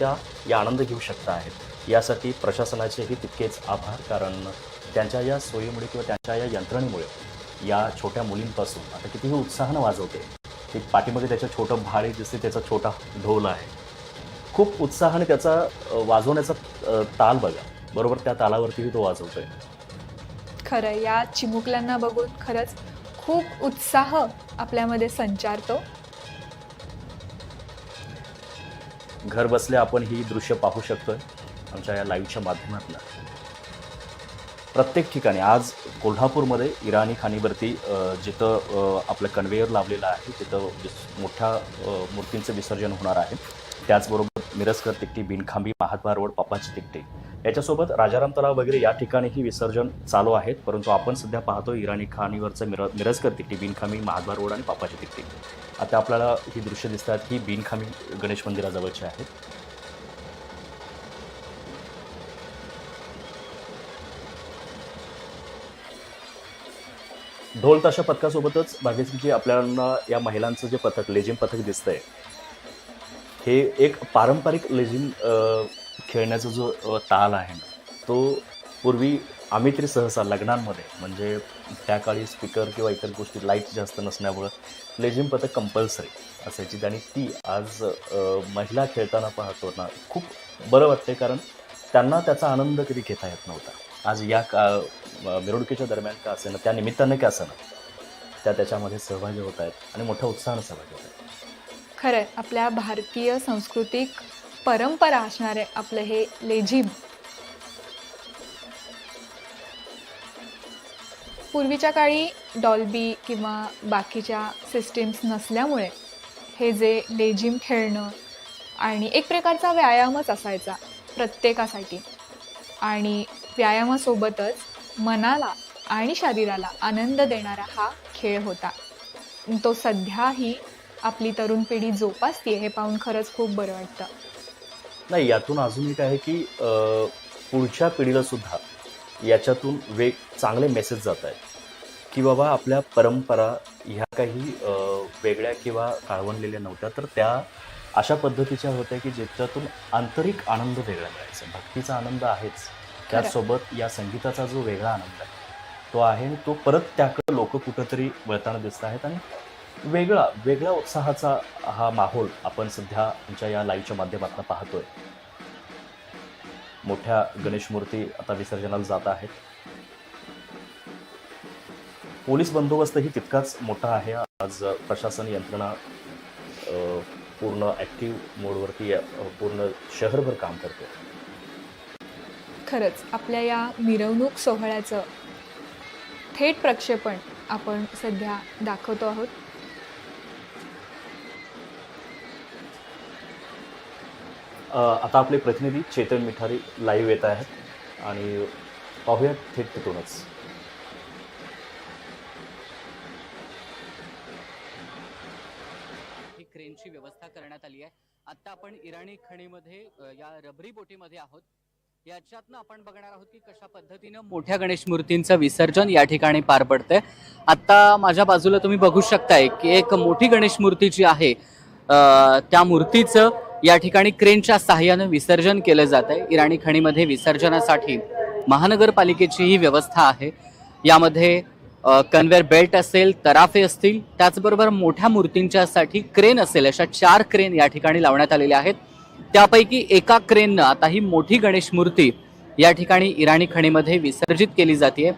त्या या आनंद घेऊ शकता आहेत. यासाठी प्रशासनाचेही तितकेच आभार कारण त्यांच्या या सोयीमुळे किंवा त्यांच्या या यंत्रणेमुळे या छोट्या मुलींपासून आता कितीही उत्साहानं वाजवते ती पाठीमध्ये त्याचं छोटं भाळी दिसते त्याचा छोटा ढोल आहे. खूप उत्साहाने त्याचा वाजवण्याचा ताल बघा. बरोबर त्या तालावरतीही तो वाजवतोय. खरं या चिमुकल्यांना बघून खरंच खूप उत्साह आपल्यामध्ये संचारतो. घर बसल्या आपण ही दृश्य पाहू शकतोय आमच्या या लाईव्हच्या माध्यमातून. प्रत्येक ठिकाणी आज कोल्हापूरमध्ये इराणी खाणीवरती जिथं आपलं कन्व्हेयर लावलेलं आहे तिथं मोठ्या मूर्तींचं विसर्जन होणार आहे. त्याचबरोबर मिरजकर तिकटी बिनखांबी महात्मा रोड पप्पाची तिकटी. याच्यासोबत राजाराम तलाव वगैरे या ठिकाणीही विसर्जन चालू आहेत परंतु आपण सध्या पाहतो इराणी खाणीवरचं मिर मिरजकर तिकटी बिनखांबी महात्मा रोड आणि पापाची तिकटी. आता आपल्याला ही दृश्य दिसतात ही बिनखांबी गणेश मंदिराजवळची आहेत. ढोल ताशा पथकासोबतच भाग्यश्रीजी आपल्याला या महिलांचं जे पथक लेझिम पथक दिसतंय हे एक पारंपरिक लेझिम खेळण्याचा जो ताल आहे ना तो पूर्वी आम्ही तरी सहसा लग्नांमध्ये म्हणजे त्या काळी स्पीकर किंवा इतर गोष्टी लाइट जास्त नसण्यामुळं लेझिम पथक कंपल्सरी असायची. आणि ती आज महिला खेळताना पाहतो ना खूप बरं वाटते कारण त्यांना त्याचा आनंद कधी घेता येत नव्हता. आज या का मिरवणुकीच्या दरम्यान का असेना त्या निमित्तानं का असेना त्या त्याच्यामध्ये सहभागी होत आहेत आणि मोठ्या उत्साहानं सहभागी होत आहेत. खरंय. आपल्या भारतीय सांस्कृतिक परंपरा असणारे आपलं हे लेझिम पूर्वीच्या काळी डॉल्बी किंवा बाकीच्या सिस्टीम्स नसल्यामुळे हे जे लेझिम खेळणं आणि एक प्रकारचा व्यायामच असायचा प्रत्येकासाठी. आणि व्यायामासोबतच मनाला आणि शरीराला आनंद देणारा हा खेळ होता. तो सध्याही आपली तरुण पिढी जोपासते हे पाहून खरंच खूप बरं वाटतं. नाही यातून अजून एक आहे की पुढच्या पिढीला सुद्धा याच्यातून वेग चांगले मेसेज जात आहेत. की बाबा आपल्या परंपरा ह्या काही वेगळ्या किंवा काळवणलेल्या नव्हत्या तर त्या अशा पद्धतीच्या होत्या की ज्याच्यातून आंतरिक आनंद वेगळा मिळायचा. भक्तीचा आनंद आहेच. त्याचसोबत या संगीताचा जो वेगळा आनंद आहे तो आहे आणि तो परत त्याकडे लोक कुठंतरी वळताना दिसत आहेत आणि वेगळा वेगळ्या उत्साहाचा हा माहोल आपण सध्या आमच्या या लाईव्हच्या माध्यमातून पाहतोय. मोठ्या गणेश मूर्ती आता विसर्जनाला जात आहेत. पोलीस बंदोबस्तही तितकाच मोठा आहे. आज प्रशासन यंत्रणा पूर्ण ॲक्टिव्ह मोडवरती पूर्ण शहरभर काम करते. खरंच आपल्या या मिरवणूक सोहळ्याचं थेट प्रक्षेपण आपण सध्या दाखवतो आहोत. आता आपले प्रतिनिधी चेतन मिठारी लाईव्ह येत आहेत आणि पाहूयात थेट तिथूनच. ही क्रेनची व्यवस्था करण्यात आली आहे. आता आपण इराणी खणीमध्ये या रबरी बोटीमध्ये आहोत. याच्यातनं आपण बघणार आहोत की कशा पद्धतीनं मोठ्या गणेश मूर्तींचं विसर्जन या ठिकाणी पार पडतंय. आता माझ्या बाजूला तुम्ही बघू शकताय की एक मोठी गणेश मूर्ती जी आहे त्या मूर्तीचं या ठिकाणी क्रेनच्या सहाय्यानं विसर्जन केलं जात आहे. इराणी खणीमध्ये विसर्जनासाठी महानगरपालिकेची ही व्यवस्था आहे. यामध्ये कन्व्हेअर बेल्ट असेल तराफे असतील त्याचबरोबर मोठ्या मूर्तींच्यासाठी क्रेन असेल अशा चार क्रेन या ठिकाणी लावण्यात आलेल्या आहेत. त्यापैकी एका क्रेननं आता ही मोठी गणेश मूर्ती या ठिकाणी इराणी खणीमध्ये विसर्जित केली जाते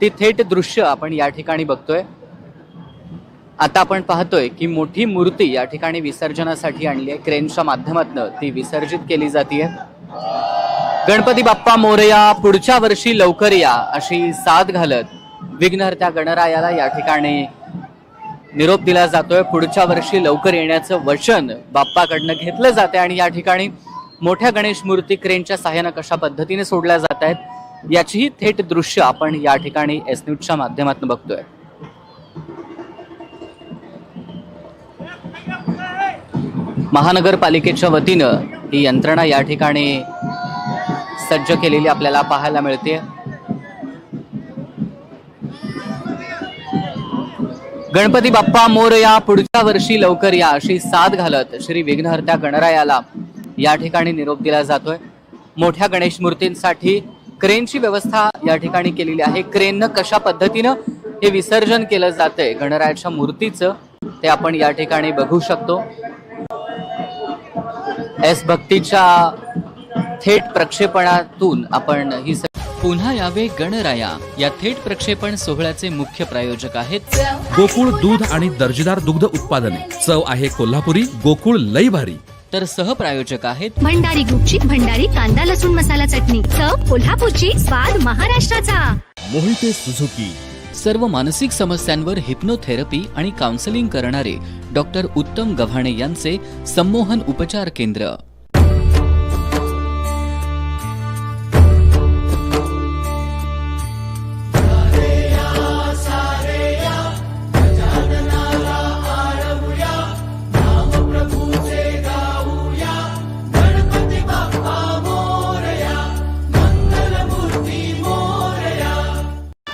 ती थेट दृश्य आपण या ठिकाणी बघतोय. आता आपण पाहतोय की मोठी मूर्ती या ठिकाणी विसर्जनासाठी आणली आहे. क्रेनच्या माध्यमातून ती विसर्जित केली जाते. गणपती बाप्पा मोरया पुढच्या वर्षी लवकर या अशी साथ घालत विघ्नहर्त्या गणरायाला या ठिकाणी निरोप दिला जातोय. पुढच्या वर्षी लवकर येण्याचं वचन बाप्पाकडनं घेतलं जाते आणि या ठिकाणी मोठ्या गणेश मूर्ती क्रेनच्या सहाय्यानं कशा पद्धतीने सोडल्या जात आहेत याचीही थेट दृश्य आपण या ठिकाणी एस न्यूजच्या माध्यमातून बघतोय. महानगरपालिकेच्या वतीनं ही यंत्रणा या ठिकाणी सज्ज केलेली आपल्याला पाहायला मिळते. गणपती बाप्पा मोरया पुढच्या वर्षी लवकर या अशी साथ घालत श्री विघ्नहर्त्या गणरायाला या ठिकाणी निरोप दिला जातोय. मोठ्या गणेश मूर्तींसाठी क्रेनची व्यवस्था या ठिकाणी केलेली आहे. क्रेननं कशा पद्धतीनं हे विसर्जन केलं जातंय गणरायाच्या मूर्तीचं ते आपण या ठिकाणी बघू शकतो. एस भक्तीच्या थेट प्रक्षेपणातून आपण ही पुन्हा यावे गणराया. या थेट प्रक्षेपण सोहळ्याचे मुख्य प्रायोजक आहेत गोकुळ दूध आणि दर्जेदार दुग्ध उत्पादने. चव आहे कोल्हापुरी गोकुळ लई भारी. तर सहप्रायोजक आहेत भंडारी ग्रुपची भंडारी कांदा लसूण मसाला चटणी. चव कोल्हापूरची स्वाद महाराष्ट्राचा. मोहिते सुझुकी सर्व मानसिक समस्यांवर हिप्नोथेरपी आणि काउन्सिलिंग करणारे डॉक्टर उत्तम गव्हाणे यांचे संमोहन उपचार केंद्र.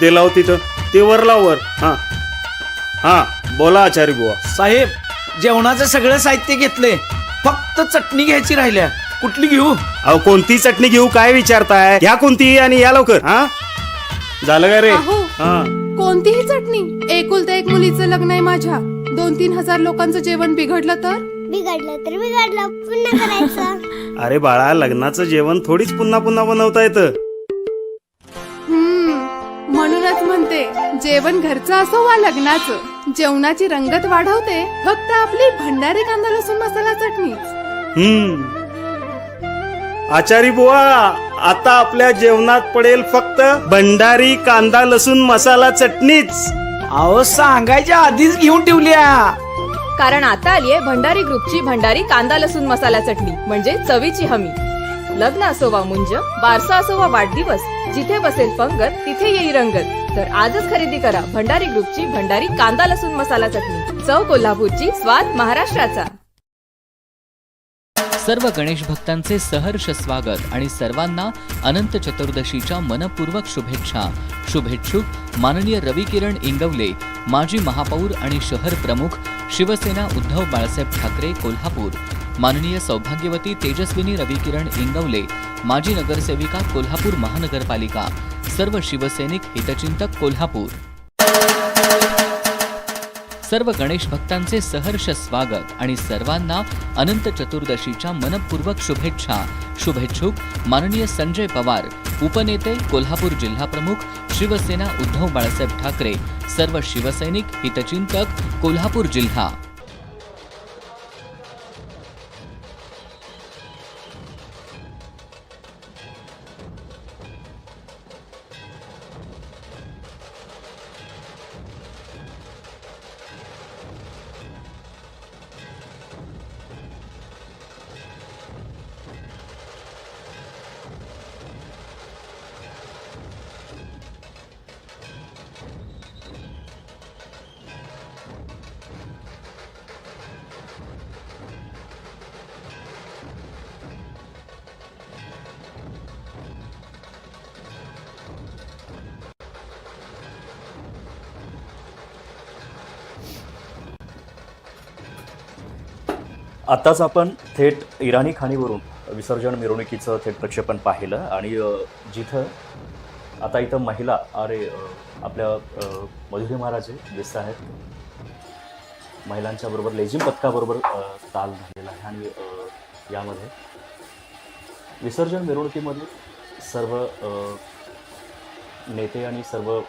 ते लाव तिथं. ते वर लाव वर. हा. हा बोला आचार्य बुवा. साहेब जेवणाचं सगळं साहित्य घेतलंय. फक्त चटणी घ्यायची राहिल्या. कुठली घेऊ? अहो कोणती चटणी घेऊ काय विचारताय? घ्या कोणती आणि या लवकर. हा? झालं का रे? अहो. हा. कोणतीही चटणी? एकुलत्या एक मुलीचं लग्न आहे माझ्या. दोन तीन हजार लोकांचं जेवण बिघडलं तर? बिघडलं तर बिघडलं. पुन्हा करायचं. अरे बाळा लग्नाचं जेवण थोडीच पुन्हा पुन्हा बनवता येतं. जेवण घरचं असो वा लग्नाचं. जेवणाची रंगत वाढवते फक्त आपली भंडारी कांदा लसूण मसाला चटणी. हम्म. आचारी बुवा आता आपल्या जेवणात पडेल फक्त भंडारी कांदा लसूण मसाला चटणीच. अहो सांगायच्या आधीच घेऊन ठेवल्या. कारण आता आलीये भंडारी ग्रुपची भंडारी कांदा लसूण मसाला चटणी म्हणजे चवीची हमी. लग्न असो वा मुंज बारसा असो वा वाढदिवस जिथे बसेल पंगत तिथे येई रंगत. तर आजच खरेदी करा भंडारी ग्रुपची भंडारी कांदा लसूण मसाला चटणी. चव कोल्हापूरची स्वाद महाराष्ट्राचा. सर्व गणेश भक्तांचे सहर्ष स्वागत आणि सर्वांना अनंत चतुर्दशीच्या मनपूर्वक शुभेच्छा. शुभेच्छुक माननीय रवी किरण इंगवले माजी महापौर आणि शहर प्रमुख शिवसेना उद्धव बाळासाहेब ठाकरे कोल्हापूर. माननीय सौभाग्यवती तेजस्विनी रविकिरण इंगवले माजी नगरसेविका कोल्हापूर महानगरपालिका सर्व शिवसैनिक हितचिंतक कोल्हापूर. सर्व गणेश भक्तांचे सहर्ष स्वागत आणि सर्वांना अनंत चतुर्दशीच्या मनपूर्वक शुभेच्छा. शुभेच्छुक माननीय संजय पवार उपनेते कोल्हापूर जिल्हा प्रमुख शिवसेना उद्धव बाळासाहेब ठाकरे सर्व शिवसैनिक हितचिंतक कोल्हापूर जिल्हा. आत्ताच आपण थेट इराणी खाणीवरून विसर्जन मिरवणुकीचं थेट प्रक्षेपण पाहिलं आणि जिथं आता इथं महिला अरे आपल्या मधुरी महाराजे दिसत आहेत. महिलांच्या बरोबर लेझिम पथकाबरोबर ताल झालेला आहे आणि यामध्ये विसर्जन मिरवणुकीमध्ये सर्व नेते आणि सर्व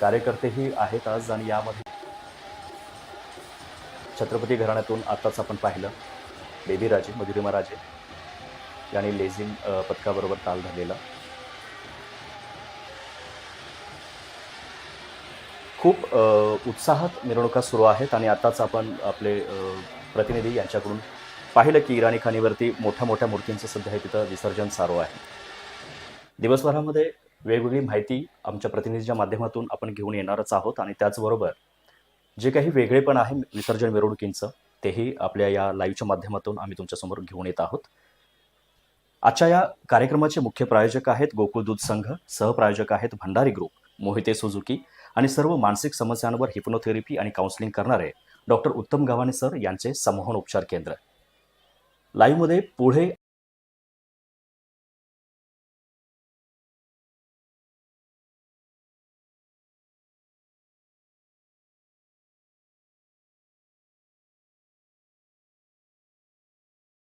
कार्यकर्तेही आहेत आज आणि यामध्ये छत्रपती घराण्यातून आत्ताच आपण पाहिलं. बेबी राजे मधुरिमा राजे यांनी लेझिम पथकाबरोबर ताल धरलेला. खूप उत्साहात मिरवणुका सुरू आहेत आणि आत्ताच आपण आपले प्रतिनिधी यांच्याकडून पाहिलं की इराणी खाणीवरती मोठ्या मोठ्या मूर्तींचं सध्या हे तिथं विसर्जन चालू आहे. दिवसभरामध्ये वेगवेगळी माहिती आमच्या प्रतिनिधीच्या माध्यमातून आपण घेऊन येणारच आहोत आणि त्याचबरोबर जे काही वेगळेपण आहे विसर्जन मिरवणुकींचं तेही आपल्या या लाईव्हच्या माध्यमातून आम्ही तुमच्यासमोर घेऊन येत आहोत. आजच्या या कार्यक्रमाचे मुख्य प्रायोजक आहेत गोकुळ दूध संघ सहप्रायोजक आहेत भंडारी ग्रुप मोहिते सुझुकी आणि सर्व मानसिक समस्यांवर हिप्नोथेरपी आणि काउन्सिलिंग करणारे डॉक्टर उत्तम गव्हाणे सर यांचे समूहन उपचार केंद्र. लाईव्हमध्ये पुढे